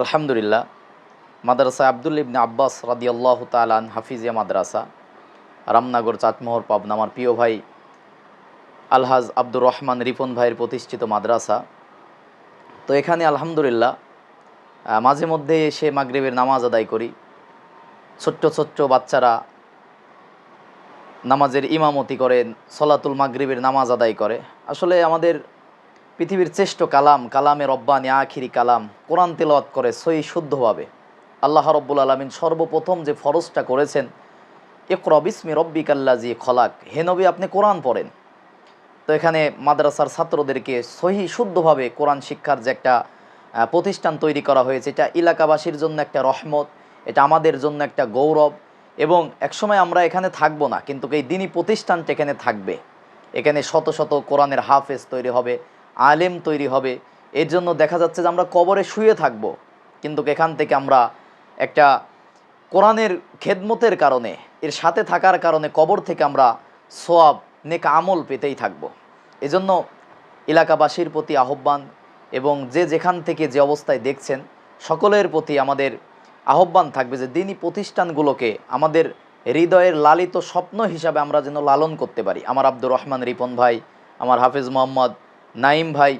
আলহামদুলিল্লাহ মাদ্রাসা আবদুল ইবনে আব্বাস রাদিয়াল্লাহু তালান হাফিজিয়া মাদ্রাসা, রামনগর চাটমোহর পাবনা আমার প্রিয় ভাই আলহাজ আব্দুর রহমান রিপন ভাইয়ের প্রতিষ্ঠিত মাদ্রাসা। তো এখানে আলহামদুলিল্লাহ মাঝে মধ্যে এসে মাগরিবের নামাজ আদায় করি। ছোট্ট ছোট্ট বাচ্চারা নামাজের ইমামতি করেন, সলাতুল মাগরিবের নামাজ আদায় করে। আসলে আমাদের পৃথিবীর শ্রেষ্ঠ কালাম, কালামে রব্বানি আখিরি কালাম। কোরআন তেলাওয়াত করে সই শুদ্ধভাবে। আল্লাহ রব্বুল আলমিন সর্বপ্রথম যে ফরজটা করেছেন ইকরব ইসমি রব্বিক আল্লাজি খলাক। হে নবী, আপনি কোরআন পড়েন। তো এখানে মাদ্রাসার ছাত্রদেরকে সহি, শুদ্ধভাবে কোরআন শিক্ষার যে একটা প্রতিষ্ঠান তৈরি করা হয়েছে, এটা এলাকাবাসীর জন্য একটা রহমত, এটা আমাদের জন্য একটা গৌরব। এবং একসময় আমরা এখানে থাকব না, কিন্তু এই দিনই প্রতিষ্ঠানটা এখানে থাকবে। এখানে শত শত কোরআনের হাফেজ তৈরি হবে। আলেম তৈরি হবে। এর জন্য দেখা যাচ্ছে যে আমরা কবরে শুয়ে থাকব। কিন্তু এখান থেকে আমরা একটা কোরআনের খেদমতের কারণে, এর সাথে থাকার কারণে কবর থেকে আমরা সোয়াব, নেক আমল পেতেই থাকব। এজন্য এলাকাবাসীর প্রতি আহ্বান এবং যে যেখান থেকে যে অবস্থায় দেখছেন, সকলের প্রতি আমাদের আহ্বান থাকবে যে দিনই প্রতিষ্ঠানগুলোকে আমাদের হৃদয়ের লালিত স্বপ্ন হিসাবে আমরা যেন লালন করতে পারি। আমার আব্দুর রহমান রিপন ভাই, আমার হাফেজ মোহাম্মদ নাইম ভাই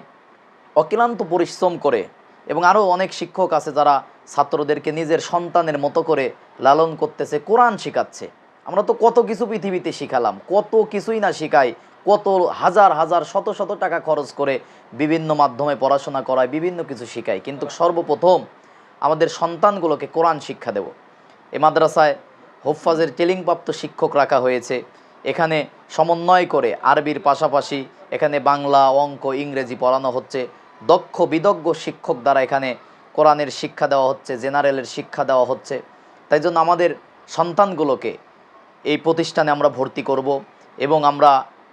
অক্লান্ত পরিশ্রম করে এবং আরও অনেক শিক্ষক আছে যারা ছাত্রদেরকে নিজের সন্তানের মতো করে লালন করতেছে, কোরআন শেখাচ্ছে। আমরা তো কত কিছু পৃথিবীতে শিখালাম, কত কিছুই না শিখাই, কত হাজার হাজার, শত শত টাকা খরচ করে বিভিন্ন মাধ্যমে পড়াশোনা করায়, বিভিন্ন কিছু শিখাই কিন্তু সর্বপ্রথম আমাদের সন্তানগুলোকে কোরআন শিক্ষা দেব। এ মাদ্রাসায় হোফাজের টেলিংপ্রাপ্ত শিক্ষক রাখা হয়েছে। এখানে সমন্বয় করে আরবির পাশাপাশি এখানে বাংলা, অঙ্ক, ইংরেজি পড়ানো হচ্ছে। দক্ষ বিদজ্ঞ শিক্ষক দ্বারা এখানে কোরআনের শিক্ষা দেওয়া হচ্ছে, জেনারেলের শিক্ষা দেওয়া হচ্ছে। তাই জন্য আমাদের সন্তানগুলোকে এই প্রতিষ্ঠানে আমরা ভর্তি করব এবং আমরা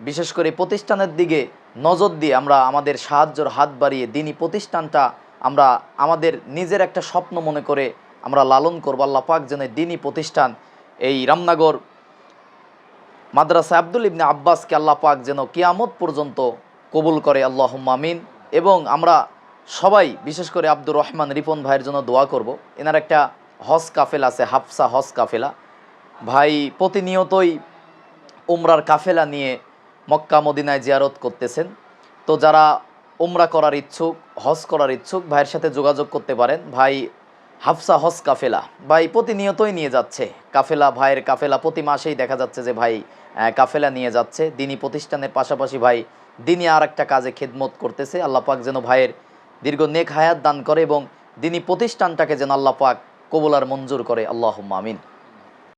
বিশেষ করে প্রতিষ্ঠানের দিকে নজর দিয়ে আমরা আমাদের সাহায্যর হাত বাড়িয়ে দিনই প্রতিষ্ঠানটা আমরা আমাদের নিজের একটা স্বপ্ন মনে করে আমরা লালন করব। আল্লাহ পাক যেন দিনই প্রতিষ্ঠান এই রামনগর মাদ্রাসা আব্দুল ইবনে আব্বাসকে আল্লাহ পাক যেন কিয়ামত পর্যন্ত কবুল করে আল্লাহ মামিন এবং আমরা সবাই, বিশেষ করে আব্দুর রহমান রিপন ভাইয়ের জন্য দোয়া করব। এনার একটা হজ কাফেলা আছে, হাফসা হজ কাফেলা। ভাই প্রতিনিয়তই উমরার কাফেলা নিয়ে মক্কা মদিনায় জিয়ারত করতেছেন। তো যারা উমরা করার ইচ্ছুক, হজ করার ইচ্ছুক, ভাইয়ের সাথে যোগাযোগ করতে পারেন। ভাই হাফসা হস কাফেলা। ভাই, প্রতিনিয়তই নিয়ে যাচ্ছে। কাফেলা ভাইয়ের কাফেলা প্রতি মাসেই দেখা যাচ্ছে যে ভাই কাফেলা নিয়ে যাচ্ছে। দিনী প্রতিষ্ঠানের পাশাপাশি ভাই দিনই আর একটা কাজে খেদমত করতেছে। পাক যেন ভাইয়ের দীর্ঘ নেক হায়াত দান করে এবং দিনী প্রতিষ্ঠানটাকে যেন পাক কবুলার মঞ্জুর করে। আল্লাহ আমিন।